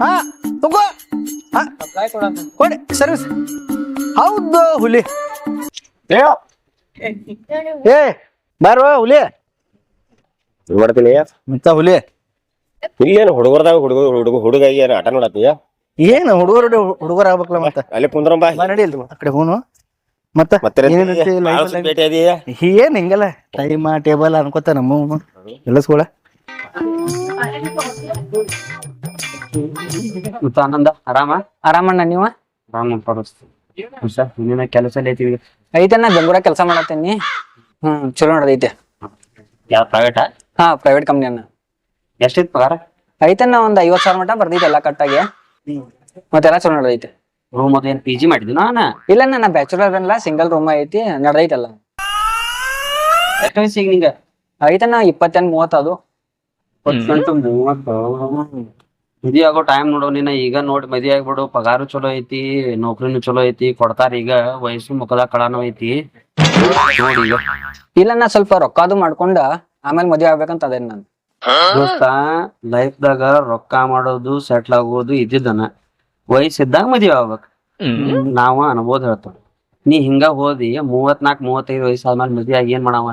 ಹಾ ತಗೋ. ಹಾ ಕೊಡಿ ಸರ್ವಿಸ್ ಹೌದು ಹುಲಿ. ಏ. ಬಾರೋ ಹುಲಿ. ಮಾಡ್ತೀನಿ? ಮತ್ತ ಹುಲಿ. ಇಲ್ಲೇನು ಹುಡುಗರ್ದಾಗ ಹುಡುಗ ಹುಡುಗ ಹುಡುಗ ಏನು ಆಟ ನೋಡತ್ತೀಯ? ಏನು ಹುಡುಗರು ಹುಡುಗರ ಆಗ್ಬೇಕಲ್ಲ ಮತ್ತ? ಅಲ್ಲಿ ಕುಂದ್ರಂ ಬಾ. ನಡಿ ಇಲ್ಲಿ ಆ ಕಡೆ ಹೋನು ಮತ್ತ ಮತ್ತೆ? ಭೇಟಿ ಏನ್ ಹಿಂಗಲ್ಲ ಟೈಮ ಟೇಬಲ್ ಅನ್ಕೋತ ನಮ್ಮ ಎಲ್ಲಸ್ಕೊಳ ಮತ್ತ ಆನಂದ ಆರಾಮ? ಆರಾಮಣ್ಣ ನೀವ? ಆರಾಮ ಇನ್ನೇನ ಕೆಲಸ ಐತಿ ಐತಣ್ಣ ಬೆಂಗ್ಳೂರ ಕೆಲಸ ಮಾಡತ್ತೇನಿ ಹ್ಮ್ ಚಲೋ ನಡ್ದೈತೆ. ಯಾವ ಪ್ರೈವೇಟ್ ಹಾ ಪ್ರೈವೇಟ್ ಕಂಪ್ನಿ ಅಣ್ಣ. ಎಷ್ಟಿತ್ತು ಪಗಾರ? ಐತಣ್ಣ ಒಂದ್ ಐವತ್ ಸಾವಿರ ಮಟ ಬರ್ದೈತೆ ಎಲ್ಲಾ ಕಟ್ಟಾಗಿ ಮತ್ತೆಲ್ಲ ಚಲೋ ನಡ್ದೈತೆ. ರೂಮ್ ಅದು ಏನ್ ಪಿ ಜಿ ಮಾಡಿದ್ವಿ ನಾನ ಇಲ್ಲ ನಾ ಬ್ಯಾಚುಲರ್ ಅಲ್ಲ ಸಿಂಗಲ್ ರೂಮ್ ಐತಿ ನಡ್ದೈತಲ್ಲ. ಎಷ್ಟು ವಯಸ್ಸಿಗೆ ನಿಂಗ? ಐತಣ್ಣ ಇಪ್ಪತ್ತೆಂಟು ಮೂವತ್ತು ಮೂವತ್ತು ಮದ್ವಿ ಆಗೋ ಟೈಮ್ ನೋಡು ನಿನ್ನ ಈಗ ನೋಡಿ ಮದಿ ಆಗ್ಬಿಡು ಪಗಾರು ಚಲೋ ಐತಿ ನೌಕರಿನೂ ಚಲೋ ಐತಿ ಕೊಡ್ತಾರ ಈಗ ವಯಸ್ಸು ಮುಖದ ಕಳಾನು ಐತಿ. ನೋಡಿ ಈಗ. ಇಲ್ಲ ನಾ ಸ್ವಲ್ಪ ರೊಕ್ಕ ಅದು ಮಾಡ್ಕೊಂಡ ಆಮೇಲೆ ಮದ್ವೆ ಆಗ್ಬೇಕಂತ ಅದೇನ್ ನಾನು. ದೋಸ್ತ ಲೈಫ್ದಾಗ ರೊಕ್ಕ ಮಾಡೋದು ಸೆಟ್ಲ್ ಆಗೋದು ಇದ್ದಿದ್ದನ. ವಯಸ್ಸಿದ್ದಾಗ ಮದ್ವೆ ಆಗ್ಬೇಕು. ನಾವ ಅನ್ಬೋದು ಹೇಳ್ತಾವ ನೀ ಹಿಂಗ ಹೋದಿ ಮೂವತ್ನಾಕ್ ಮೂವತ್ತೈದು ವಯಸ್ಸು ಆದ್ಮೇಲೆ ಮದ್ವೆ ಆಗಿ ಏನ್ ಮಾಡವ?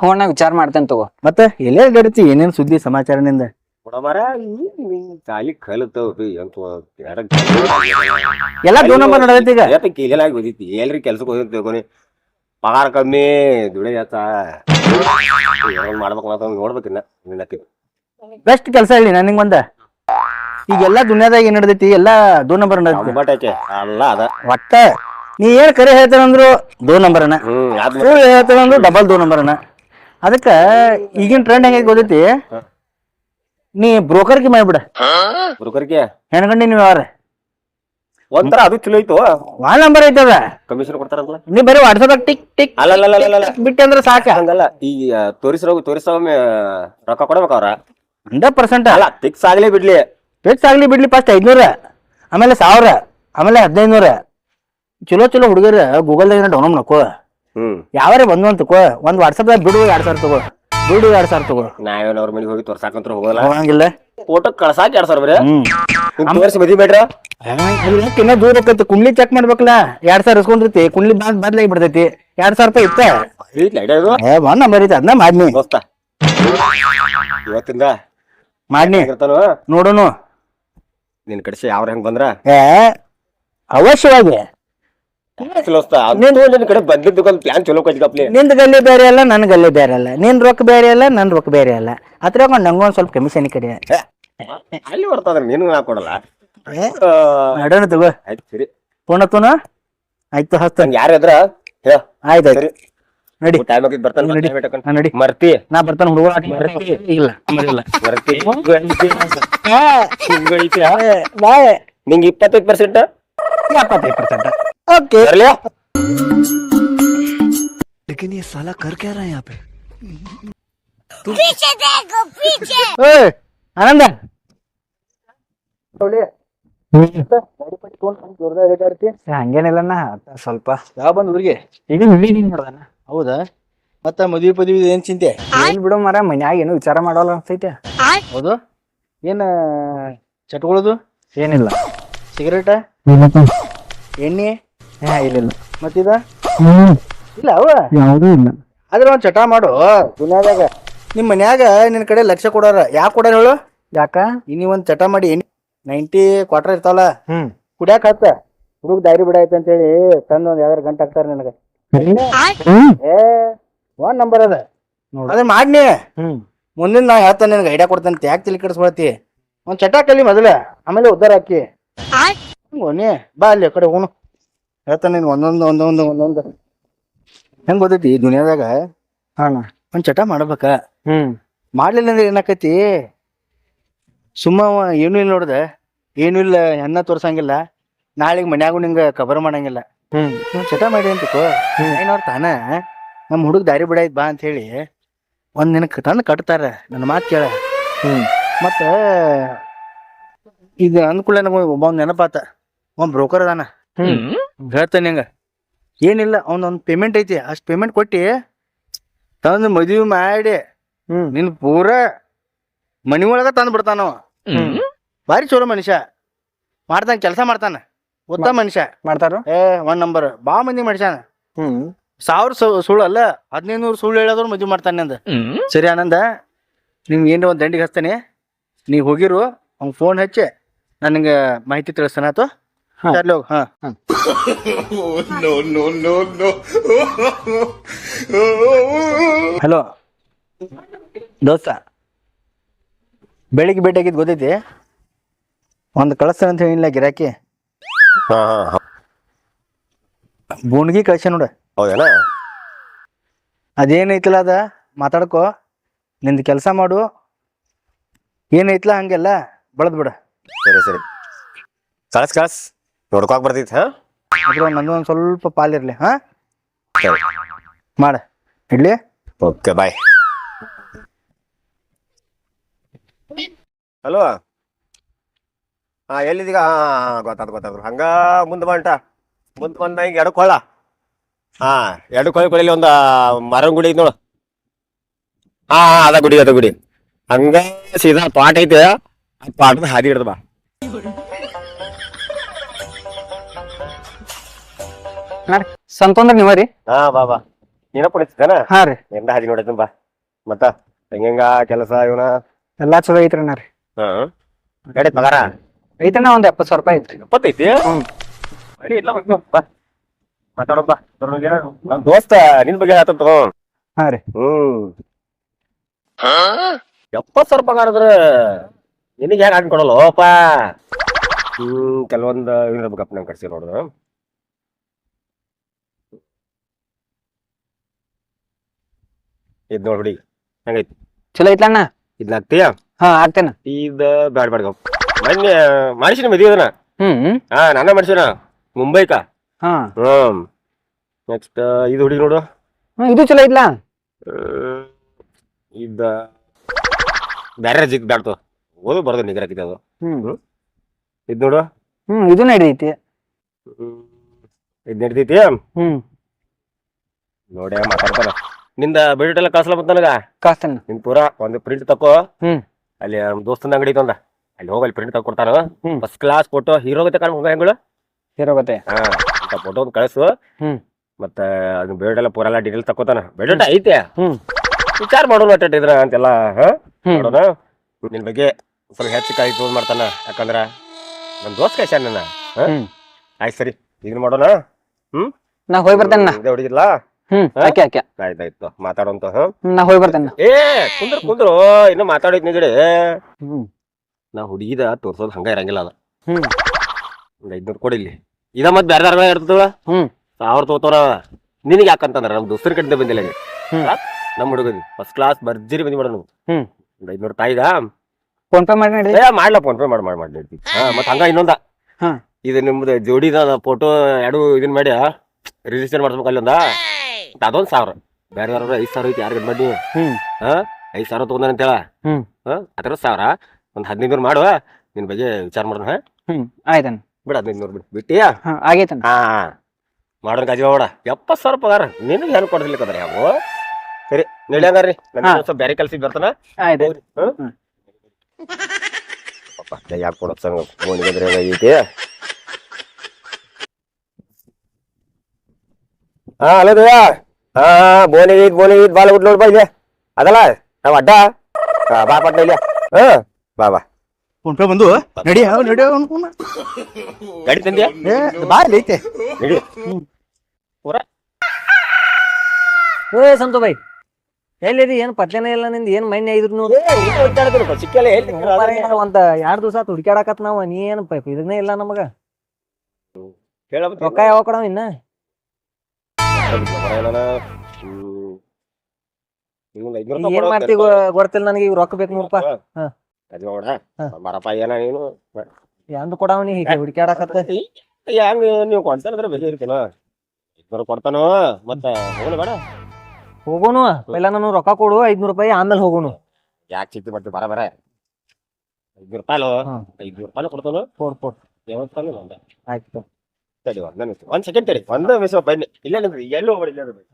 ಹೋಣ ನಾ ವಿಚಾರ ಮಾಡ್ತೇನೆ ತಗೋ. ಮತ್ತೆ ಎಲ್ಲೇ ಗಡಿತಿ ಏನೇನ್ ಸುದ್ದಿ ಸಮಾಚಾರ ನಿಂದ ಕೊಡಬಾರ ತಾಯಿ ಕಲಿತಾವ ಎಲ್ಲಾ ದೋ ನಂಬರ್ ನಡೆದೈತಿ ಈಗ. ಕೀಲಾಗಿ ಓದಿತಿ ಎಲ್ರಿ ಕೆಲ್ಸಕ್ಕೆ ಹೋಗಿ ತಿಳ್ಕೊನಿ. ಪಗಾರ ಕಮ್ಮಿ ದುಡಿ ಆತ ಮಾಡ್ಬೇಕು ಅಂತ ನೋಡ್ಬೇಕಿನ್ನ ನಿನ್ನಕ್ಕೆ ಬೆಸ್ಟ್ ಕೆಲಸ ಹೇಳಿ ನನಗೆ ಒಂದ. ಈಗ ಎಲ್ಲಾ ದುನಿಯಾದಾಗ ಏನ್ ನಡೆದೈತಿ? ಎಲ್ಲಾ ದೋ ನಂಬರ್ ನಡೆದೈತಿ. ಅಂಬಟೈತೆ ಅಲ್ಲ ಅದ. ಒಟ್ಟ ನೀ ಏನ್ ಕರೆ ಹೇಳ್ತಾನಂದ್ರು ದೋ ನಂಬರ್ ಹ್ಮ್ ಸುಳ್ಳು ಹೇಳ್ತಾನಂದ್ರು ಡಬಲ್ ದೋ ನಂಬರ್ನ. ಅದಕ್ಕ ಈಗಿನ ಟ್ರೆಂಡ್ ಹೆಂಗೈತಿ ಗೊತ್ತೈತಿ? ನೀ ಬ್ರೋಕರ್ಗೆ ಮಾಡ್ಬಿಡ ಬ್ರೋಕರ್ಗೆ? ಹೆಣ್ಗಂಡಿ ನೀವ್ ಯಾರ ಒಂಥರ ಅದು ಚಲೋ ಐತು? ವಾಲ್ ನಂಬರ್ ಐತದ ಕಮಿಷನ್ ಕೊಡ್ತಾರಲ್ಲ ನೀ ಬರೀ ವಾಟ್ಸಪ್ ಟಿಕ್ ಟಿಕ್ ಅಲ್ಲ ಅಲ್ಲ ಅಲ್ಲ ಅಲ್ಲ ಬಿಟ್ಟೆ ಅಂದ್ರೆ ಸಾಕ. ಹಂಗಲ್ಲ ಈ ತೋರಿಸ್ರೋ ತೋರಿಸೋ ರೊಕ್ಕ ಕೊಡ್ಬೇಕು ಅವ್ರ. Hundred percent. ಅಲ್ಲ ಫಿಕ್ಸ್ ಆಗ್ಲಿ ಬಿಡ್ಲಿ. ಫಿಕ್ಸ್ ಆಗ್ಲಿ ಬಿಡ್ಲಿ ಫಸ್ಟ್ ಐದ್ನೂರ. ಆಮೇಲೆ ಸಾವಿರ. ಆಮೇಲೆ ಹದಿನೈದುನೂರ. ಚಲೋ ಚಲೋ ಹುಡುಗರ ಗೂಗಲ್ದಾಗ ಡೌನ್ಲೋಡ್ ಮಾಡ್ಕೋ. ಹ್ಮ್. ಯಾವಾರೇ ಬಂದು ಅಂತ ಒಂದು ಒಂದ್ ವಾಟ್ಸಪ್ದಾಗ ಬಿಡು ಎರಡ್ ಸಾವಿರ ತಗೋ. ಬಿಡು ಎರಡ್ ಸಾವಿರ ತಗೋ. ನಾವೇನ್ ಅವ್ರ ಮನೆಗೆ ಹೋಗಿ ತೋರ್ಸಾಕಂತ್ರ ಹೋಗಲ್ಲ. ಹೋಗಂಗಿಲ್ಲ. ಫೋಟೋ ಕಳ್ಸಾಕ ಎರಡ್ ಸಾವಿರ ಬರೀ. ತೋರಿಸಿ ಮದ್ವಿ ಬೇಡ್ರ? ಇನ್ನ ದೂರ ಹೋಗೈತಿ ಕುಂಡ್ಲಿ ಚೆಕ್ ಮಾಡ್ಬೇಕಲ್ಲ? ಎರಡ್ ಸಾವಿರ ಇಸ್ಕೊಂಡಿರ್ತಿ. ಕುಂಡ್ಲಿ ಬಾದ್ ಬದ್ಲಾಗಿ ಬಿಡ್ತೈತಿ. ಎರಡ್ ಸಾವಿರ ರೂಪಾಯಿ ಇತ್ತ? ಏ ಒಂದ್ ನಂಬರ್ ಐತಿ ಅದನ್ನ ಮಾಡ್ನಿ. ದೋಸ್ತ. ಇವತ್ತಿಂದ ಮಾಡ್ನಿ. ಹೆಂಗಿರ್ತಾನು ನೋಡೋನು. ನಿನ್ ಕಡೆ ಯಾವ್ರ ಹೆಂಗ್ ಬಂದ್ರ? ಏ ಅವಶ್ಯವಾಗಿ. ಕಡೆ ಬಂದಿದ್ದು ಒಂದ್ ಪ್ಲಾನ್ ಚಲೋ ಕಜ್ಗಪ್ಲಿ ನಿಂದ ಗಲ್ಲಿ ಬೇರೆ ಅಲ್ಲ ನನ್ ಗಲ್ಲಿ ಬೇರೆ ಅಲ್ಲ. ನಿನ್ ರೊಕ್ಕ ಬೇರೆ ಅಲ್ಲ ನನ್ ರೊಕ್ಕ ಬೇರೆ ಅಲ್ಲ. ನಂಗ ನಂಗೊಂದ್ ಸ್ವಲ್ಪ ಕಮಿಷನ್ ಕಡೆ. ಅಲ್ಲಿ ಬರ್ತದ ನೀನು ಹಾಕೊಡಲ್ಲ ಆ, ತಗೋ. ಆಯ್ತ್ ಸರಿ. ಫೋನ್ ಹತ್ತುನ ಆಯ್ತು ಹಸ್ತ. ಯಾರು ಹೇಳ ಆಯ್ತು ಸರಿ. ನಡಿ. ಟೈಮ್ ಆಗಿದ್ ಬರ್ತಾನ ನಡಿ. ನಡಿ. ಮರ್ತಿ. ನಾ ಬರ್ತಾನೆ ಹುಡುಗ ಇಲ್ಲ ಮರಿಲ್ಲ ಮರ್ತಿ. ನಿಂಗೆ ನಿಂಗ್ ಇಪ್ಪತ್ತೈದು ಪರ್ಸೆಂಟ್ ಎಪ್ಪತ್ತೈದು ಪರ್ಸೆಂಟ್ ಓಕೆ ಬರ್ಲಿ लेकिन ये साला कर क्या रहा है यहाँ पे ಏಯ್ ಆನಂದ ಹಂಗೇನಿಲ್ಲಣ್ಣ ಸ್ವಲ್ಪ ಯಾವ ಬಂದ್ ಊರಿಗೆ ಈಗ ನೀನ್ ನೋಡ್ದಣ್ಣ ಹೌದಾ ಮತ್ತ ಮದ್ವಿ ಪದವಿ ಏನ್ ಚಿಂತೆ ಏನ್ ಬಿಡು ಮರ ಮನ್ಯಾಗ ಏನು ವಿಚಾರ ಮಾಡೋಲ್ಲ ಅನ್ಸೈತೆ ಹೌದು ಏನ ಚಟ್ಕೊಳ್ಳೋದು ಏನಿಲ್ಲ ಸಿಗರೇಟ ಎಣ್ಣೆ ಹಾ ಇಲ್ಲ ಮತ್ತಿದ? ಇಲ್ಲ ಅವ? ಯಾವುದೂ ಇಲ್ಲ. ಆದ್ರೆ ಒಂದು ಚಟ ಮಾಡು. ದುನಿಯಾದಾಗ ನಿಮ್ ಮನ್ಯಾಗ ನಿನ್ ಕಡೆ ಲಕ್ಷ ಕೊಡಾರ. ಯಾಕೆ ಕೊಡಾರ ಹೇಳು ಯಾಕ? ಈಗ ಒಂದು ಚಟ ಮಾಡಿ. ನೈಂಟಿ ಕ್ವಾರ್ಟರ್ ಇರ್ತಾವಲ್ಲ? ಹ್ಮ್. ಕುಡ್ಯಾಕ ಹತ್ತ. ಹುಡುಗ ದಾರಿ ಬಿಡಾಯ್ತ ಅಂತೇಳಿ ತಂದು ಒಂದ್ ಯಾವ್ದಾರ ಗಂಟೆ ಹಾಕ್ತಾರ ನಿನಗ. ಏ ಒಂದ್ ನಂಬರ್ ಅದ. ಅದನ್ನ ಮಾಡ್ನಿ. ಹ್ಮ್. ಮುಂದಿನ ನಾ ಹೇಳ್ತಾನೆ ನಿನಗೆ. ಐಡಿಯಾ ಕೊಡ್ತೇನೆ ಯಾಕೆ ತಿಳಿ ಕೆಡಿಸ್ಕೊಳತಿ ಒಂದ್ ಚಟ ಕಲಿ ಮೊದಲ. ಆಮೇಲೆ ಉದ್ದಾರ ಹಾಕಿ. ಬಾ ಅಲ್ಲಿ ಕಡೆ ಹೋನು ಹೇಳ್ತಾನೆ ನೀನು ಒಂದೊಂದು ಒಂದೊಂದು ಒಂದೊಂದು. ಹೆಂಗ್ ಗೊತ್ತೈತಿ ಈ ದುನಿಯಾದಾಗ? ಒಂದ್ ಚಟ ಮಾಡ್ಬೇಕ. ಹ್ಮ್. ಮಾಡ್ಲಿಲ್ಲ ಅಂದ್ರೆ ಏನಾಕತಿ? ಸುಮ್ಮ ಏನು ಏನೂ ಇಲ್ಲ ನೋಡ್ದೆ. ಏನು ಇಲ್ಲ ಹೆಣ್ಣ ತೋರ್ಸಂಗಿಲ್ಲ. ನಾಳೆಗೆ ಮನ್ಯಾಗು ನಿಂಗ ಕಬರ್ ಮಾಡಂಗಿಲ್ಲ. ಹ್ಮ್. ಚಟ ಮಾಡಿ ಅಂತಕೋ. ಏನವ್ರ ತಾನ. ನಮ್ಮ ಹುಡುಗ ದಾರಿ ಬಿಡಾಯ್ತ್ ಬಾ ಅಂತ ಹೇಳಿ ಒಂದ್ ದಿನಕ್ಕೆ ತಂದು ಕಟ್ತಾರ. ನನ್ನ ಮಾತು ಕೇಳ. ಹ್ಮ್. ಮತ್ತ ಇದು ಅಂದ್ಕೊಳ್ಳೆ ನಮ್ಗೆ ಒಬ್ಬ ನೆನಪಾತ. ಒಂದ್ ಬ್ರೋಕರ್ ಅದಾನ. ಹ್ಮ್. ಹೇಳ್ತಾನೆ ಹಂಗ? ಏನಿಲ್ಲ ಅವ್ನೊಂದ್ ಪೇಮೆಂಟ್ ಐತಿ ಅಷ್ಟು ಪೇಮೆಂಟ್ ಕೊಟ್ಟಿ ತಂದು ಮದುವೆ ಮಾಡಿ ಹ್ಮ್. ನಿನ್ ಪೂರ ಮನಿ ಒಳಗ ತಂದ್ ಬಿಡ್ತಾನವ ಭಾರಿ ಚಲೋ ಮನುಷ್ಯ. ಮಾಡ್ತಾನ ಕೆಲಸ ಮಾಡ್ತಾನ. ಉತ್ತಮ ಮನುಷ್ಯ. ಮಾಡ್ತಾರ? ಏ ಒನ್ ನಂಬರ್ ಬಾ ಮಂದಿ ಮನುಷ್ಯನ ಹ್ಮ್. ಸಾವಿರ ಸು- ಸುಳ್ಳು ಅಲ್ಲ ಹದಿನೈದು ನೂರು ಸುಳ್ಳು ಹೇಳೋದ್ರು ಮದುವೆ ಮಾಡ್ತಾನೆ ಅಂದ ಸರಿ ಆನಂದ ನಿಮ್ಗೆ ಏನು ಒಂದು ದಂಡಿಗೆ ಹಚ್ತಾನೆ. ನೀ ಹೋಗಿರು ಅವ್ನ್ ಫೋನ್ ಹಚ್ಚಿ ನನಗೆ ಮಾಹಿತಿ ತಿಳಿಸ್ತಾನ ಆತು. ಹಾ. No no no hello. ದೋಸ್ತ ಬೆಳಿಗ್ಗೆ ಭೇಟಿಯಾಗಿದ್ದು ಗೊತ್ತೈತಿ? ಒಂದು ಕಳಿಸ್ತಾನೆ ಅಂತ ಹೇಳಿಲ್ಲ ಗಿರಾಕಿ. ಹಾ ಹಾ ಬುಣ್ಗಿ ಕಳ್ಸ ನೋಡ. ಹೌದೇನಾ? ಅದೇನೈತಲ್ಲ ಅದ? ಮಾತಾಡ್ಕೋ. ನಿಂದು ಕೆಲಸ ಮಾಡು. ಏನೈತಿಲ್ಲ ಹಂಗೆಲ್ಲ? ಬಳದ್ಬಿಡ ಸರಿ ಸರಿ. ಕಳ್ಸ್ ಕಳ್ಸ್. ನೋಡ್ಕೋಕ್ ಬರ್ತೈತಿ ಹಾ? ಅದ್ರ ನಂದು ಒಂದು ಸ್ವಲ್ಪ ಪಾಲಿರ್ಲಿ ಹಾ? ಮಾಡ. ಇಡ್ಲಿ? Okay bye. ಹಲೋ? ಹಾ ಎಲ್ಲಿದೀಗ ಹಾ ಗೊತ್ತಾದ್ ಗೊತ್ತಾದ್ರು ಹಂಗ ಮುಂದ್ ಬಂಟ ಮುಂದ್ ಬಂದ ಹಿಂಗ ಕೊಳ್ಳ ಹಾ ಎರಡು ಕೊಳಿ ಕೊಳಿಲಿ ಒಂದು ಮರ ಗುಡಿ ಐತಿ ನೋಡು. ಹಾ ಹಾ ಅದ ಗುಡಿ ಅದ ಗುಡಿ. ಹಂಗ ಸೀದಾ ಪಾಟ್ ಐತೆ. ಆ ಪಾಟದ ಹಾದಿ ಹಿಡ್ದ ಬಾ. ಸಂತಂದ್ರ ನೀವ ರೀ ಹಾ ಬಾ ಬಾ. ನೀನ ಹಾ ರೀ. ಎಂದ ಬಾ ಮತ್ತ? ಹೆಂಗ ಕೆಲಸ ಇವನ? ಎಲ್ಲಾ ಚಲೋ ಐತ್ರಿ ರೀ. ಹಾ. ಎಡೆ ಪಗಾರ. ಐತಣ್ಣ ಒಂದ್ ಎಪ್ಪತ್ ಸಾವಿರ ರೂಪಾಯಿ ಐತ್ರಿ. ಎಪ್ಪತ್ತೈತಿ ಹ್ಮ್. ಅಡಿ ಇಲ್ಲ ಬಾ ಬಾ. ದೊಡ್ಡವ್ನಿಗೆ ದೋಸ್ತ ನಿನ್ ಬಗ್ಗೆ ಹೇಳ್ತಾನ ತಗೋ. ಹಾ ರೀ. ಹ್ಮ್ ಎಪ್ಪತ್ ಸಾವಿರ ಪಗಾರ ಅಂದ್ರೆ ನಿನಗೆ ಹೇಗೆ ಹಾಕಿ ಕೊಡಲ್ಲೋಪ ಹ್ಮ್ ಕೆಲವೊಂದು ಇರ್ಬೇಕಪ್ಪ ನಂಗೆ ಕಡ್ಸಿ ನೋಡುದು. ಇದ್ ನೋಡ್ಬಿಡಿ. ಹಂಗೈತಿ. ಚಲೋ ಐತ್ಲಣ್ಣ ಇದ್ ಹಾಕ್ತೀಯ? ಹಾ ಆಗ್ತೇನ ಇದ ಬ್ಯಾಡ್ ಬ್ಯಾಡ ಮೊನ್ನೆ ಮಾಡಿಸಿನ ಮದುವೆ ಅದನ್ನ ಹ್ಮ್ ಹಾ ನಾನ ಮಾಡಿಸಿನ. ಮುಂಬೈಕ. ಹಾ. ಹ್ಮ್. ನೆಕ್ಸ್ಟ್ ಇದು ಹುಡುಗಿ ನೋಡು. ಹ್ಮ್, ಇದು ಚಲೋ ಐತ್ಲ. ಇದ ಬ್ಯಾರೆ ಜಿಗ್ ಬ್ಯಾಡ್ತು ಓದು ಬರ್ದು ನಿಗರಾಕಿದೆ ಅದು. ಹ್ಮ್. ಇದ್ ನೋಡು. ಹ್ಮ್ ಇದು ನಡೀತಿ ಹ್ಮ್. ಇದ್ ನಡ್ದೈತಿ ಹ್ಮ್. ನೋಡ್ಯಾ ಮಾತಾಡ್ತಾನ ನಿಂದ ಬಿಡಿಟ್ ಎಲ್ಲ ಕಳ್ಸಲ ಬಂತ ನನಗ? ಕಾಸ್ತೇನ. ನಿನ್ ಪೂರಾ ಒಂದು ಪ್ರಿಂಟ್ ತಕೋ. ಹ್ಮ್. ಅಲ್ಲಿ ನಮ್ ದೋಸ್ತನ ಅಂಗಡಿ ತಂದ ಅಲ್ಲಿ ಹೋಗಿ ಅಲ್ಲಿ ಪ್ರಿಂಟ್ ತಗೊಡ್ತಾರ ಹ್ಮ್. ಫಸ್ಟ್ ಕ್ಲಾಸ್ ಫೋಟೋ ಹೀರೋ ಗತೆ ಕಾಣ್ಬೇಕು ಹೆಂಗಳು? ಇರೋಗತ್ತೆ ಹಾ ಫೋಟೋ ಒಂದ್ ಕಳಿಸು. ಹ್ಮ್. ಮತ್ತ ಅದು ಬೇಡ ಎಲ್ಲ ಪೂರ ಎಲ್ಲ ಡೀಟೇಲ್ ತಕೋತಾನ. ಬೇಡ ಐತೆ? ಹ್ಮ್. ವಿಚಾರ ಮಾಡೋಣ ಅಟ್ಟ ಇದ್ರ ಅಂತೆಲ್ಲ ಹಾ? ಹ್ಮ್. ನೋಡೋಣ ನಿನ್ ಬಗ್ಗೆ ಸ್ವಲ್ಪ ಹೆಚ್ಚು ಕಾಯಿ ಫೋನ್ ಮಾಡ್ತಾನ. ಯಾಕಂದ್ರ ನಮ್ ದೋಸ್ತ್ ಕೈಸ ನನ್ನ ಹ್ಮ್. ಆಯ್ತು ಸರಿ ಈಗ ಮಾಡೋಣ. ಹ್ಮ್? ನಾ ಹೋಗಿ ಬರ್ತೇನೆ ಇದೇ ಹುಡುಗಿರ್ಲ ಹ್ಮ್? ಆಕೆ ಆಕೆ ಆಯ್ತಾಯ್ತು ಮಾತಾಡೋಂತ ಹಾ? ನಾ ಹೋಗಿ ಬರ್ತೇನ ಏ ಕುಂದ್ರ ಕುಂದ್ರು ಇನ್ನು ಮಾತಾಡೈತ್ ನಿಗಡೆ ಹ್ಮ್. ನಾ ಹುಡುಗಿದ ತೋರ್ಸೋದ್ ಹಂಗ ಇರಂಗಿಲ್ಲ ಅದ. ಹ್ಮ್. ಒಂದ್ ಕೊಡಿ ಕೊಡಿಲ್ಲಿ ಇದ ಮತ್ ಬ್ಯಾರೆ ಇರ್ತದ ಹ್ಮ್. ಸಾವಿರ ತಗೋತಾರ ನಿನಗೆ ಯಾಕಂತಂದ್ರ ನಮ್ ದೋಸ್ತರ ಕಡೆ ಬಂದಿಲ್ಲ ಇಲ್ಲಿ. ಹ್ಮ್. ಆ? ನಮ್ ಹುಡುಗದಿ. ಫಸ್ಟ್ ಕ್ಲಾಸ್ ಬರ್ಜಿರಿ ಬಂದಿ ಮಾಡೋಣ ಹ್ಮ್. ಒಂದ್ ಐದ್ನೂರು ರೂಪಾಯಿದ ಫೋನ್ ಪೇ ಮಾಡಿ ಏ ಮಾಡ್ಲಾ ಫೋನ್ ಪೇ ಮಾಡಿ ಮಾಡಿ ಮಾಡಿ ಹಾ ಮತ್ ಹಂಗ ಇನ್ನೊಂದ. ಹಾ. ಇದು ನಿಮ್ದು ಜೋಡಿದ ಫೋಟೋ ಎರಡು ಇದನ್ ಮಾಡಿ ರಿಜಿಸ್ಟರ್ ಮಾಡ್ಸ್ಬೇಕು ಅಲ್ಲಿ ಒಂದ. ಮತ್ತ್ ಅದೊಂದ್ ಸಾವಿರ. ಬೇರೆ ಐದ್ ಸಾವಿರ ಐತಿ ಯಾರು ಮಾಡಿ ಹ್ಮ್. ಐದ್ ಸಾವಿರ ತಗೊಂಡ ಅಂತೇಳ? ಹ್ಮ್. ಹಾ? ಅದರ ಸಾವಿರ? ಒಂದ್ ಹದಿನೈದು ಮಾಡುವ ನಿನ್ ಬಗ್ಗೆ ವಿಚಾರ ಮಾಡೋಣ ಹಾ? ಹ್ಮ್. ಆಯ್ತಣ್ಣ ಬಿಡ ಹದಿನೈದು ಬಿಟ್ಟು ಬಿಟ್ಟಿಯಾ? ಹಾ ಹಾ ಮಾಡೋಣ ಕಾಜಿ ಹೋಡ ಎಪ್ಪತ್ತು ಸಾವಿರ ಪಗಾರ. ನಿನಗೆ ಏನು ಕೊಡ್ಲಿಕ್ಕದ್ರ ಯಾವ ಸರಿ ನಡಿ ಹಂಗಾರ್ರಿ ಹಾ. ಸ್ವಲ್ಪ ಬೇರೆ ಕೆಲ್ಸಕ್ಕೆ ಬರ್ತಾನ. ಆಯ್ತು ಹ್ಮ್? ಪಾಪ ಯಾಕೆ ಕೊಡೋದ್ ಸಂಗ ಫೋನಿಗೆ ಅಂದ್ರೆ ಐತಿ ಹಾ ಹಲೋ ದೇವ ಹಾ ಬೋನಿ ಐತ್ ಬೋನಿ ಐತ್ ಬಾಲ ಬಿಟ್ಟು ನೋಡ್ಬಾ ಇದೆ ಅದಲ್ಲ ನಾವ್ ಅಡ್ಡ. ಹಾ, ಬಾ ಪಟ್ನ ಇಲ್ಲ. ಹಾ ಬಾ ಬಾ. ಫೋನ್ ಪೇ ಬಂದು? ನಡಿ ಅವ್ ನಡಿ ಅವ್ನು. ಗಾಡಿ ತಂದ್ಯಾ? ಏ ಬಾ ಇಲ್ಲಿ ಐತೆ. ನಡಿ. ಏ ಸಂತು ಬೈ ಎಲ್ಲಿದಿ? ಏನ್ ಪತ್ತೆನೇ ಇಲ್ಲ ನಿಂದ? ಏನ್ ಮೈನ್ ಐದ್ರು ನೋಡಿ ಒಂದ್ ಎರಡ್ ದಿವಸ ಹುಡುಕ್ಯಾಡಕತ್ ನಾವ ನೀ ಏನ್ ಪೈಪ್ ಇದನ್ನೇ ಇಲ್ಲ ನಮಗ. ರೊಕ್ಕ ಯಾವಾಗ ಕೊಡವ ಇನ್ನ? ಏನ್ ಮಾಡ್ತಿ ಗೊತ್ತಿಲ್ಲ ನನಗೆ ಈಗ ರೊಕ್ಕ ಬೇಕು. ಹಾ. ಬರಪ್ಪ ಏನ ನೀನು? ಎಂದ್ ಕೊಡವ ನೀ? ಹೀಗೆ ಹುಡುಕ್ಯಾಡಕತ್ತ. ಯಾಂಗ್ ನೀವು ಕೊಡ್ತಾನಂದ್ರೆ ಬೆಲೆ ಇರ್ತೀನ? ಇಬ್ಬರು ಕೊಡ್ತಾನೋ ಮತ್ತ ಹೋಗ್ಲಿ ಬೇಡ. ಹೋಗೋನು. ಪೈಲ ನಾನು ರೊಕ್ಕ ಕೊಡು ಐದ್ನೂರ್ ರೂಪಾಯಿ ಆಮೇಲೆ ಹೋಗೋನು. ಯಾಕೆ ಚಿಂತೆ ಮಾಡ್ತೀವಿ ಬರ ಬರ. ಐದ್ನೂರು ರೂಪಾಯಿ. ಐದ್ನೂರು ರೂಪಾಯಿ ಕೊಡ್ತಾನು? ಕೊಡ್ ಕೊಡ್. ಯಾವತ್ತಾನು ಒಂದ ಆಯ್ತು ತಡಿ ಒಂದ್ ಒಂದ್ ಸೆಕೆಂಡ್ ತಡಿ. ಒಂದ್ ನಿಮಿಷ ಬನ್ನಿ. ಇಲ್ಲ ನಿಮ್ದು ಎಲ್ಲೂ ಹೋಗ್ಬೇಡಿ ಇಲ್ಲ ನಿಂದ್ರಿ.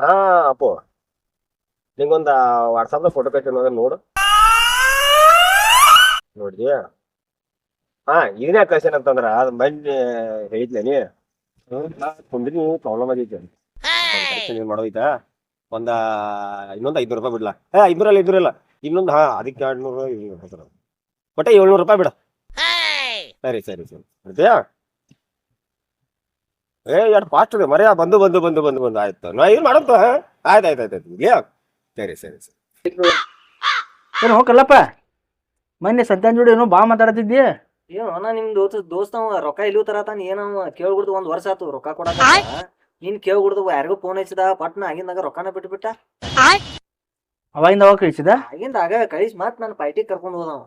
ಹಾ ಅಪ್ಪು. ನಿಂಗೊಂದ ವಾಟ್ಸಪ್ದ ಫೋಟೋ ಕಳ್ತೀನಿ ಅದನ್ನ ನೋಡು ನೋಡಿದ್ಯ? ಹಾ ಇದನ್ನ ಕಳ್ಸೇನ ಅಂತಂದ್ರ ಅದ್ ಮೊನ್ನೆ ಹೇಳಿದ್ಲೆ ನೀ. ಕುಂದ್ರಿ ಪ್ರಾಬ್ಲಮ್ ಆಗೈತೆ. ಏನ್ ಮಾಡೋದೈತಾ ಒಂದ ಇನ್ನೊಂದ್ ಐದ್ನೂರು ರೂಪಾಯಿ ಬಿಡ್ಲಾ? ಏ ಐದ್ನೂರಲ್ಲ ಐದ್ನೂರಲ್ಲ. ಇನ್ನೊಂದ್ ಹಾ ಅದಕ್ಕೆ ಎರಡ್ನೂರು ಒಟ್ಟ ಏಳ್ನೂರು ರೂಪಾಯಿ ಬಿಡ. ಸರಿ ಸರಿ ಸರಿ. ಬಿಡ್ತೀಯಾ ಏ ಎರಡು ಫಾಸ್ಟ್ ಇದೆ. ಮರ್ಯಾ ಬಂದು ಬಂದು ಬಂದು ಬಂದು ಬಂದು. ಆಯ್ತು. ನಾ ಏನ್ ಮಾಡಂತ ಆಯ್ತು ಆಯ್ತು ಆಯ್ತು ಆಯ್ತು. ಇದ್ಯಾ? ಸರಿ ಸರಿ ಸರಿ. ಏನು ಹೋಗಲ್ಲಪ್ಪ ಮೊನ್ನೆ ಸತ್ಯಾನ್ ಜೋಡಿ ಏನೋ ಬಾ ಮಾತಾಡತಿದ್ದಿ? ಏನು ಅಣ್ಣ ನಿಮ್ ದೋಸ್ತ ದೋಸ್ತ ಅವ ರೊಕ್ಕ ಇಲ್ಲಿ ತರತಾನ ಏನವ ಕೇಳ್ಬಿಡ್ದು ಒಂದ್ ವರ್ಷ ಆತು ರೊಕ್ಕ ಕೊಡಕ ನೀನ್ ಕೇಳ್ಬಿಡ್ದು ಯಾರಿಗೂ ಫೋನ್ ಹಚ್ಚಿದ ಪಟ್ನ ಆಗಿಂದಾಗ ರೊಕ್ಕನ ಬಿಟ್ಬಿಟ್ಟ. ಅವಾಗಿಂದ ಅವಾಗ ಕಳಿಸಿದ? ಆಗಿಂದ ಆಗ ಕಳಿಸಿ ಮತ್ ನಾನು ಪಾರ್ಟಿ ಕರ್ಕೊಂಡು ಹೋದವ.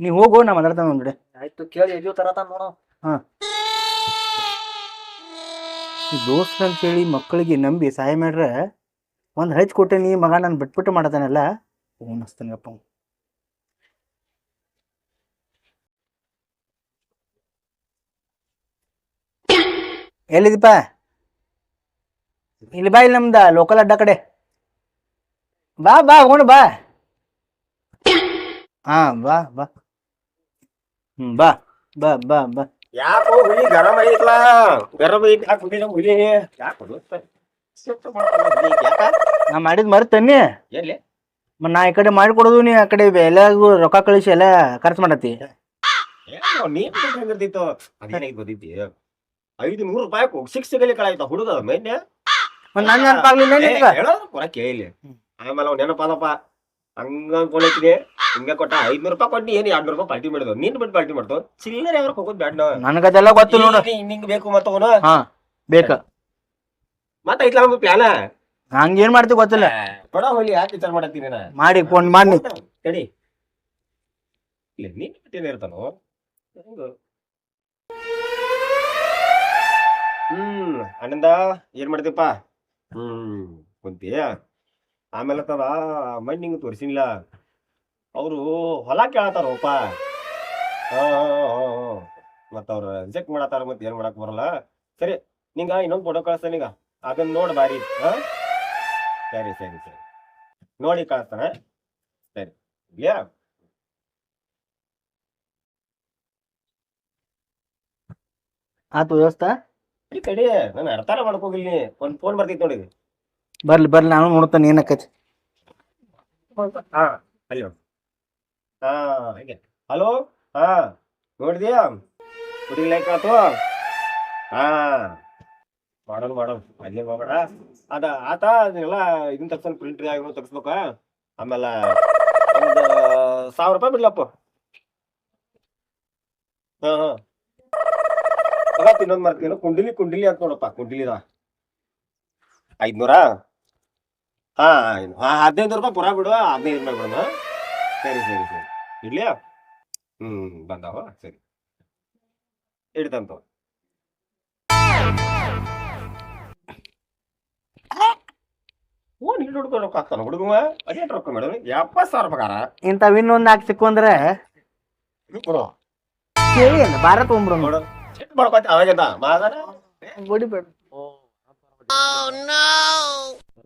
ನೀ ಹೋಗು ನಾ ಮಾತಾಡ್ತಾನ ಒಂದ್ ಆಯ್ತು ಕೇಳಿ ಎಲ್ಲಿ ತರತಾನ ನೋಡೋ. ಈ ದೋಸ್ತ ಅಂತ ಹೇಳಿ ಮಕ್ಕಳಿಗೆ ನಂಬಿ ಸಹಾಯ ಮಾಡ್ರೆ ಒಂದ್ ಹಚ್ ಕೊಟ್ಟೆ ನೀ ಮಗ ನಾನು ಬಿಟ್ಬಿಟ್ಟು ಮಾಡತಾನಲ್ಲ ಅವ್ನು. ಎಲ್ಲಿದೀಪ ಇಲ್ಲಿ ಬಾ ಇಲ್ಲಿ ನಮ್ದ ಲೋಕಲ್ ಅಡ್ಡ ಕಡೆ. ಬಾ ಬಾ ಹೋಗೋಣ ಬಾ. ಹಾ ಬಾ ಬಾ. ಹ್ಮ್ ಬಾ ಬಾ ಬಾ ಬಾ. ಯಾಕೋ ಹುಲಿ ಗರಂ ಐತ್ಲ? ಗರಂ ಐತಿ ಯಾಕೆ ಹುಲಿ? ಹುಲಿ? ನಾ ಮಾಡಿದ್ ಮರ್ತನ್ನಿ ಎಲ್ಲಿ? ಮ ನಾ ಈ ಕಡೆ ಮಾಡಿಕೊಡೋದು ನೀ ಆ ಕಡೆ ಎಲ್ಲಾಗು ರೊಕ್ಕ ಕಳಿಸಿ ಎಲ್ಲ ಖರ್ಚು ಮಾಡತ್ತಿ. ಏನೋ ನೀನ್ ಬಿಟ್ರೆ ಹೆಂಗಿರ್ತಿತ್ತು? ಅದೇನಾಗಿ ಬಂದಿದ್ದಿ ಐದು ನೂರು ರೂಪಾಯಿ ಸಿಕ್ಸ್ ಸಿಗಲಿ ಕಳಾಯ್ತ ಹುಡುಗ ಮೇನ್ಯ ಕೇಳಿ ಆಮೇಲೆ ಅವ್ನು ನೆನಪಾದಪ್ಪ. ಹಂಗ ಫೋನ್ ಹಿಂಗೆ ಹಿಂಗ ಕೊಟ್ಟ ಐದ್ನೂರು ರೂಪಾಯಿ ಕೊಟ್ಟು ಏನ್ ಎರಡು ರೂಪಾಯಿ ಪಾರ್ಟಿ ಮಾಡಿದ್ವು. ನೀನ್ ಬಿಟ್ಟು ಪಾರ್ಟಿ ಮಾಡ್ತು? ಚಿಲ್ಲರೆ ಅವ್ರ ಹೋಗೋದ್ ಬ್ಯಾಡ ನನಗದೆಲ್ಲ ಗೊತ್ತು ನೋಡು. ಹಿಂಗ್ ಬೇಕು ಮತ್ತ ಅವನು? ಹಾ ಬೇಕ. ಮತ್ತ ಐತ್ಲ ಒಂದು ಪ್ಲಾನ ಹಂಗೇನ್ ಮಾಡ್ತೀವಿ ಗೊತ್ತಿಲ್ಲ. ಕೊಡ ಹೋಲಿ ಯಾಕೆ ವಿಚಾರ ಮಾಡತ್ತೀನಿ ನಾ ಮಾಡಿ ಫೋನ್ ಮಾಡಿ. ತಡಿ. ಇಲ್ಲ ನೀನ್ ಬಿಟ್ಟೇನೆ ಇರ್ತಾನೋ? ಹೆಂಗ? ಹ್ಮ್ ಅಣ್ಣಂದ ಏನ್ ಮಾಡ್ತೀಪ್ಪ ಹ್ಮ್ ಕುಂತಿ ಆಮೇಲೆ ತದ ಮಣ್ಣು ನಿಂಗೆ ತೋರಿಸಿಲ್ಲ ಅವರು ಹೊಲ ಕೇಳತ್ತಾರಪ್ಪ ಹಾಂ ಮತ್ತ ಅವ್ರು ರಿಜೆಕ್ಟ್ ಮಾಡತ್ತಾರ ಮತ್ತೆ ಏನು ಮಾಡಕ್ಕೆ ಬರಲ್ಲ. ಸರಿ ನಿಂಗ ಇನ್ನೊಂದು ಫೋಟೋ ಕಳಿಸ್ತಾನೆ ಈಗ ಅದನ್ನ ನೋಡ್ ಬಾರಿ. ಹಾಂ? ಸರಿ ಸರಿ ಸರಿ. ನೋಡಿ ಕಳಿಸ್ತಾನೆ ಸರಿ. ಇದ್ಯಾ ಆತು ವ್ಯವಸ್ಥೆ? ಈ ಕಡೆ ನಾನು ಅರ್ಥಾರ ಮಾಡ್ಕೋಗಿಲ್ಲ ಒಂದ್ ಫೋನ್ ಬರ್ತೈತಿ ನೋಡಿ ಬರ್ಲಿ ಬರ್ಲಿ, ನಾನು ನೋಡ್ತಾನೆ ಏನಕ್ಕೈತಿ ಹಾ ಅಲ್ಲಿ ನೋಡು ಹಾ, ಹಂಗೆ? ಹಲೋ? ಹಾ, ನೋಡಿದ್ಯಾ? ಹುಡುಗಿ ಲೈಕ್ ಆತು ಹಾ. ಮಾಡೋಣ ಮಾಡೋಣ. ಅಲ್ಲಿ ಹೋಗೋಣ ಅದ, ಆತ ಅದನ್ನೆಲ್ಲ ಇದನ್ನ ತಗ್ಸನ್ ಪ್ರಿಂಟ್ ಆಗಿರೋ ತಗ್ಸ್ಬೇಕ ಆಮೇಲೆ ಒಂದು ಸಾವಿರ ರೂಪಾಯಿ ಬಿಡ್ಲಪ್ಪ. ಹಾ ಹಾ. ಇನ್ನೊಂದು ಮರ್ತೀನಿ ಕುಂಡಿಲಿ ಕುಂಡಿಲಿ ಅಂತ ನೋಡಪ್ಪ, ಕುಂಡಿಲಿದ. ಐದ್ನೂರಾ? ಹಾ ಹಾ ಹದಿನೈದು ರೂಪಾಯಿ ಪುರಾ ಬಿಡು ಹದಿನೈದು ರೂಪಾಯಿ ಬಿಡೋಣ ಸರಿ ಸರಿ ಸರಿ. ಇಡ್ಲಿಯಾ? ಹ್ಮ್ ಬಂದಾವ. ಸರಿ. ಇಡ್ತಂತ ಓ ನೀನು ಹುಡ್ಕೊಂಡು ರೊಕ್ಕ ಹಾಕ್ತಾನ. ಹುಡುಗವ ಅದೇನು ರೊಕ್ಕ ಮೇಡಮ್? ಎಪ್ಪತ್ತು ಸಾವಿರ ಪಗಾರ? ಇಂಥವ್ ಇನ್ನೊಂದ್ ನಾಲ್ಕು ಸಿಕ್ಕು ಅಂದ್ರೆ ಕೊಡು. ಕೇಳಿ ಅಲ್ಲ ಭಾರ ತೊಗೊಂಬಿಡು ನೋಡು ಚೆಕ್ ಮಾಡ್ಕೊತ ಮಾದನ?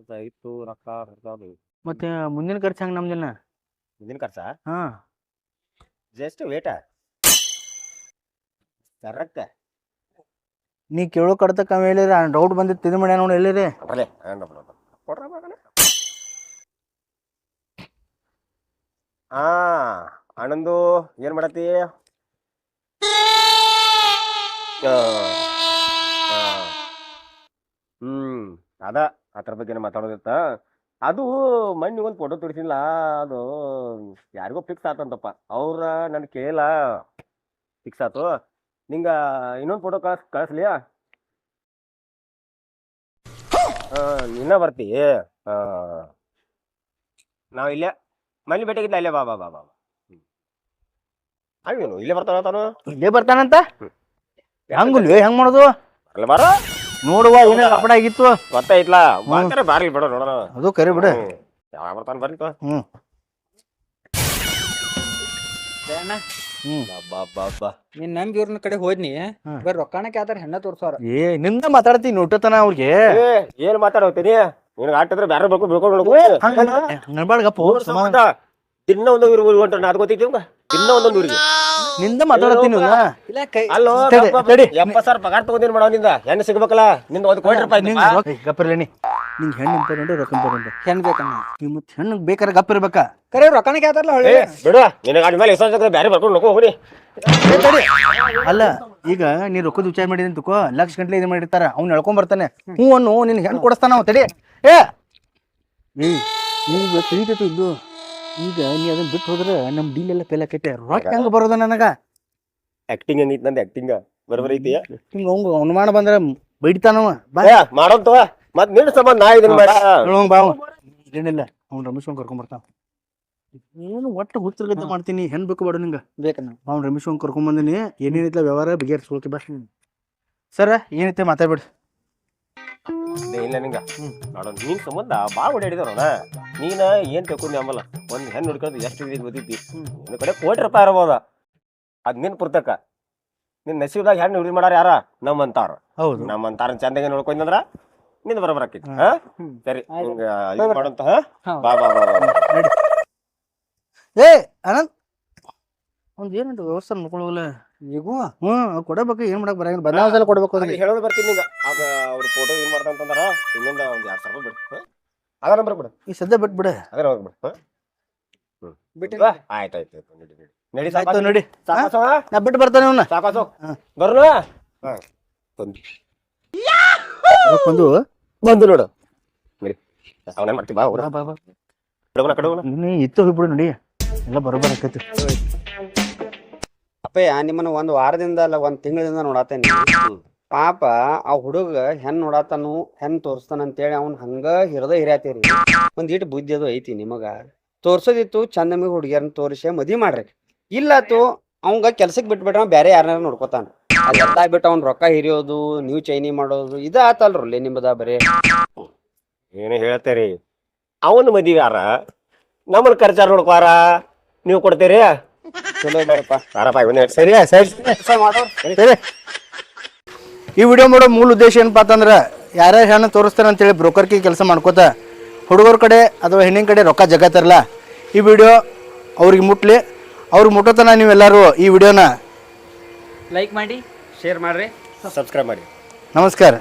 ಹೊಡಿಬೇಡ ಇತ್ತು ರೊಕ್ಕ ಮತ್ತೆ ಮುಂದಿನ ಖರ್ಚು ಹಂಗ ನಮ್ದಿನ ಮುಂದಿನ ಖರ್ಚ? ಹಾ. ಜಸ್ಟ್ ವೇಟ ಕರೆಕ್ಟ್ ನೀ ಕೇಳೋ ಕಡ್ತಕ್ಕ ಕಮ್ಮಿ ಹೇಳಿರ ಡೌಟ್ ಬಂದಿತ್ತು ಇದು ಮಾಡ್ಯಾನ ನೋಡಿ ಹೇಳಿರಿ ಕೊಡ್ರ ಮಗನ. ಆ ಆನಂದು ಏನ್ ಮಾಡತ್ತಿ? ಆ, ಆ. ಹ್ಮ್ ಅದ. ಅದ್ರ ಬಗ್ಗೆ ಮಾತಾಡೋದಿತ್ತ? ಅದು ಮಣ್ಣಿ ಒಂದು ಫೋಟೋ ತೋರಿಸಿಲ್ಲ ಅದು ಯಾರಿಗೋ ಫಿಕ್ಸ್ ಆತಂತಪ್ಪ. ಅವ್ರ ನನ್ ಕೇಳ. ಫಿಕ್ಸ್ ಆತು. ನಿಂಗ ಇನ್ನೊಂದು ಫೋಟೋ ಕಳ್ಸ್ ಕಳಿಸ್ಲಿ ಇನ್ನ ಬರ್ತಿ. ನಾವು ನಾವ್ ಇಲ್ಲೇ ಮನೆ ಭೇಟಿಗಿದ್ದ ಇಲ್ಲೇ ಬಾ ಬಾ ಬಾ ಬಾ. ಅವೇನು ಇಲ್ಲೇ ಬರ್ತಾನ ತಾನು ಇಲ್ಲೇ ಬರ್ತಾನಂತ? ಹೆಂಗುಲ್ವಿ ಹೆಂಗ್ ಮಾಡೋದು? ಅಲ್ಲ ಬಾರ ನೋಡುವ ಏನ ಕಪಡ ಆಗಿತ್ತು. ಗೊತ್ತಾಯ್ತಲ್ಲ ಬಾರಿ ಬಾರ್ಲಿ ಬಿಡ ನೋಡೋಣ. ಅದು ಕರಿ ಬಿಡು. ಯಾವಾಗ ಬರ್ತಾನ ಬರ್ರಿ ತೋ. ಹ್ಮ್. ನೀನ್ ನಂಬಿ ಇವ್ರನ್ನ ಕಡೆ ಹೋದ್ನಿ. ಬರೀ ಹೆಣ್ಣ ತೋರ್ಸೋರ. ಏ ನಿಂದ ಮಾತಾಡ್ತೀನಿ ನೋಟತನ ಅವ್ರಿಗೆ. ಏ ಏನ್ ಮಾತಾಡೋತೀನಿ ನಿನಗೆ ಆಟದ್ರೆ ಬೇರೆ ಬೇಕು ಬೇಕು ನಡ್ಬಾಳ್ಗಪ್ಪ ದಿನ ಒಂದೊಂದು ಊರಿಗೆ ಹೊಂಟ ದಿನ ಒಂದೊಂದು ಊರಿಗೆ. ನಿಂದ ಮಾತಾಡತ್ತೀನಿ. ಇಲ್ಲ ಕೈ ಅಲ್ಲೋ ತಡಿ, ತಡಿ. ಎಪ್ಪತ್ ಸಾವಿರ ಪಗಾರ ತಗೊಂಡಿನ್ ಮಾಡೋ ನಿಂದ? ಹೆಣ್ಣು ಸಿಗ್ಬೇಕಲ್ಲ? ನಿಂದ ಒಂದ್ ಕೋಟಿ ರೂಪಾಯಿ ನಿಂಗ್ ಐತಿ. ರೊಕ್ಕ- ಏ, ಗಪ್ಪಿರ್ಲಿ ನೀ. ನಿಂಗೆ ಹೆಣ್ಣು ಇಂಪಾರ್ಟೆಂಟ್ ರೊಕ್ಕ ಇಂಪಾರ್ಟೆಂಟ್ ಹೆಣ್ ಬೇಕಣ್ಣ ನೀವು ಮತ್ತೆ ಹೆಣ್ಣಿಗೆ ಬೇಕಾದ್ರೆ ಗಪ್ಪ ಇರ್ಬೇಕಾ? ಕರೆ ರೊಕ್ಕನ ಕೇಳ್ತಾರಲ್ಲ ಹೊಳ್ಳಿ ಏ ಬಿಡು. ನಿನಗೆ ಅಡ್ ಮೇಲೆ ಎಷ್ಟೊಂದು ಬೇರೆ ಬರ್ಕೊಂಡು ನೋಡ್ಕೊ ಹೋಗಿ ಅಲ್ಲ ಈಗ ನೀ ರೊಕ್ಕದ ವಿಚಾರ ಮಾಡಿದ ತುಕೋ ಲಕ್ಷ ಗಂಟ್ಲೆ ಇದು ಮಾಡಿರ್ತಾರ ಅವ್ನ ಎಳ್ಕೊಂಡ್ ಬರ್ತಾನೆ. ಹ್ಞೂ ಅನ್ನು ನಿನ್ ಹೆಣ್ಣು ಕೊಡಿಸ್ತಾನ ಅವ ತಡಿ. ಏ. ಏ ಈಗ ತಿಳಿತೈತಿ ಇದು ಈಗ ನೀ ಅದನ್ನ ಬಿಟ್ಟು ಹೋದ್ರೆ ನಮ್ಮ ಡೀಲ್ ಎಲ್ಲ ಫೇಲ್ ಆಕೈತೆ. ರಾಕ್ ಹೆಂಗ್ ಬರೋದ ನನಗ. ಆಕ್ಟಿಂಗ್ ಹೆಂಗಿತ್ತು ನಂದು ಆಕ್ಟಿಂಗ್ ಬರಬರ ಐತಿ ಹಿಂಗ ಅವಂಗ ಅನುಮಾನ ಬಂದ್ರೆ ಬೈಡ್ತಾನವ. ಬಾ. ಏ ಮತ್ತೆ ಮತ್ ನಿನ್ನ ಸಂಬಂಧ ನಾ ಇದನ್ನ ಮಾಡ ಹೇಳೋಂಗ್ ಬಾ. ಏನಿಲ್ಲ ಅವ್ನು ರಮೇಶ್ ಕರ್ಕೊಂಡ್ ಬರ್ತಾನ. ಏನು ಒಟ್ಟು ಹುಚ್ಚರ್ಗತ್ತೆ ಮಾಡ್ತೀನಿ. ಹೆಣ್ ಬೇಕು ಬೇಡ ನಿಂಗ. ಬೇಕನ್ನ ಅವ್ನು ರಮೇಶ್ ಕರ್ಕೊಂಡ್ ಬಂದಿನಿ. ಏನೇನೈತಿಲ್ಲ ವ್ಯವಹಾರ ಬಗೆಹರಿಸ್ಕೊಳ್ತಿ ಬಾ. ಸರ ಏನೈತೆ ಮಾತಾಡ್ಬೇಡಿ. ಇಲ್ಲ ನಿಂಗ. ನೋಡೋಣ ನಿನ್ ಸಂಬಂಧ ಭಾಳ ಓಡಾಡಿದವ್ರಣ ನೀನ ಏನ್ ತಿಳ್ಕೊಂಡಿ ಅಂಬಲ್ಲ. ಒಂದ್ ಹೆಣ್ಣು ಹುಡ್ಕೊಂಡು ಎಷ್ಟು ಇದೆ ಗೊತ್ತೈತಿ ನಿನ್ನ ಕಡೆ ಕೋಟಿ ರೂಪಾಯಿ ಇರಬಹುದ ಅದ್ ನಿನ್ ಪುರ್ತಕ. ನಿನ್ ನಸೀಬ್ದಾಗ ಹೆಣ್ಣು ಹುಡುಗಿ ಮಾಡಾರ ಯಾರ? ನಮ್ಮಂತಾರ. ಹೌದು. ನಮ್ಮಂತಾರ ಚಂದಾಗೆ ನೋಡ್ಕೊಂಡ್ರ ನಿನ್ ಬರ ಆಕೈತಿ. ಹಾ. ಸರಿ ನಿಂಗ ಇದು ಮಾಡೋಂತ ಹಾ. ಬಾ ಬಾ ಬಾ ಬಾ. ಏ ಅನಂತ್. ಒಂದ್ ಏನಂತ ವ್ಯವಸ್ಥೆ ನೋಡ್ಕೊಳ್ಳೋಲ್ಲ ಈಗೂ? ಹ್ಞೂ ಕೊಡಬೇಕು ಏನ್ ಮಾಡಕ್ ಬರಂಗಿಲ್ಲ. ಬದಲಾವಣೆ ಕೊಡ್ಬೇಕು ಹೇಳೋದು ಬರ್ತೀನಿ ಈಗ. ಆಗ ಅವ್ರ ಫೋಟೋ ಏನ್ ಮಾಡ್ತಾರ ಇನ್ನೊಂದ ಒಂದ್ ಎರಡ್ ಸಾವಿರ ಬಿಡು. ಅದರ ಅದ ನಂಬರ್ ಬಿಡು ಈ ಸದ್ಯ ಬಿಟ್ಬಿಡ ಬಿಡು. ಅದರ ಹಾ? ಬಿಟ್ಟು ಬಾ, ಆಯ್ತ್ ಆಯ್ತ್ ಆಯ್ತು ನಡಿ ನಡಿ. ನಡಿ ಆಯ್ತು ನೋಡಿ. ಸಾಕಾಸು ಹಾ? ನಾ ಬಿಟ್ಟು ಬರ್ತಾನೆ ಅವ್ನ ಸಾಕು ಹಾ. ಬರ್ನು? ಹಾ. ಬಂದು ಬಂದು? ಬಂದು ನೋಡು. ನಡಿ. ಅವನೇ ಮಾಡ್ತೀವಿ ಬಾ ಬಾ, ಬಾ, ಬಾ. ನೀ ಇತ್ತು ಹೋಗ್ಬಿಡು ನೋಡಿ. ಎಲ್ಲ ಬರೋಬ್ಬರ ಆಕೈತಿ. ಅಪ್ಪಯ್ಯ ನಿಮ್ಮನ್ನ ಒಂದ್ ವಾರದಿಂದ ಅಲ್ಲ, ಒಂದ್ ತಿಂಗಳಿಂದ ನೋಡಾತೇನಿ. ಪಾಪ, ಆ ಹುಡುಗ ಹೆಣ್ ನೋಡಾತನು, ಹೆಣ್ ತೋರಿಸ್ತಾನ ಅಂತೇಳಿ ಅವ್ನ್ ಹಂಗ ಹಿರದ ಹಿರಿಯತೀರಿ. ಒಂದ್ ಇಟ್ ಬುದ್ಧಿ ಅದು ಐತಿ ನಿಮಗ. ತೋರ್ಸೋದಿತ್ತು ಚಂದಮಿ ಹುಡುಗಿಯರನ್ನ ತೋರಿಸಿ ಮದಿ ಮಾಡ್ರಿ. ಇಲ್ಲಾತು, ಅವಂಗ ಕೆಲ್ಸಕ್ ಬಿಟ್ಬಿಟ್ರ ಬ್ಯಾರೆ ಯಾರನ್ನ ನೋಡ್ಕೊತಾನ. ಅದೆಲ್ಲ ಬಿಟ್ಟು ಅವ್ನ ರೊಕ್ಕ ಹಿರಿಯೋದು, ನೀವು ಚೈನಿ ಮಾಡೋದು, ಇದ ಆತಲ್ರಿ ನಿಮ್ಮದ ಬರೀ. ಏನು ಹೇಳ್ತೇರಿ, ಅವನ ಮದಿವಾರ ನಮ್ಮನ್ನ ಖರ್ಚಾರ ನೋಡ್ಕೋರ ನೀವು ಕೊಡ್ತೀರಿ? ಚಲೋ ಇದಪ್ಪ ಬಾರಪ್ಪ ಇವನೇ ಸರಿ ಸರಿ. ಸರಿ. ಈ ವಿಡಿಯೋ ಮಾಡೋ ಮೂಲ ಉದ್ದೇಶ ಏನಪ್ಪಾ ಅಂತಂದ್ರೆ ಯಾರ್ಯಾರು ಹೆಣ್ಣು ತೋರಿಸ್ತಾರೆ ಅಂತೇಳಿ ಬ್ರೋಕರ್ಗೆ ಕೆಲಸ ಮಾಡ್ಕೋತ ಹುಡುಗರ ಕಡೆ ಅಥವಾ ಹೆಣ್ಣಿನ ಕಡೆ ರೊಕ್ಕ ಜಗತ್ತಾರಲ್ಲ ಈ ವಿಡಿಯೋ ಅವ್ರಿಗೆ ಮುಟ್ಲಿ. ಅವ್ರಿಗೆ ಮುಟ್ಟೋತನ ನೀವೆಲ್ಲರೂ ಈ ವಿಡಿಯೋನ. ಲೈಕ್ ಮಾಡಿ ಶೇರ್ ಮಾಡ್ರಿ. ಸಬ್ಸ್ಕ್ರೈಬ್ ಮಾಡಿ. ನಮಸ್ಕಾರ.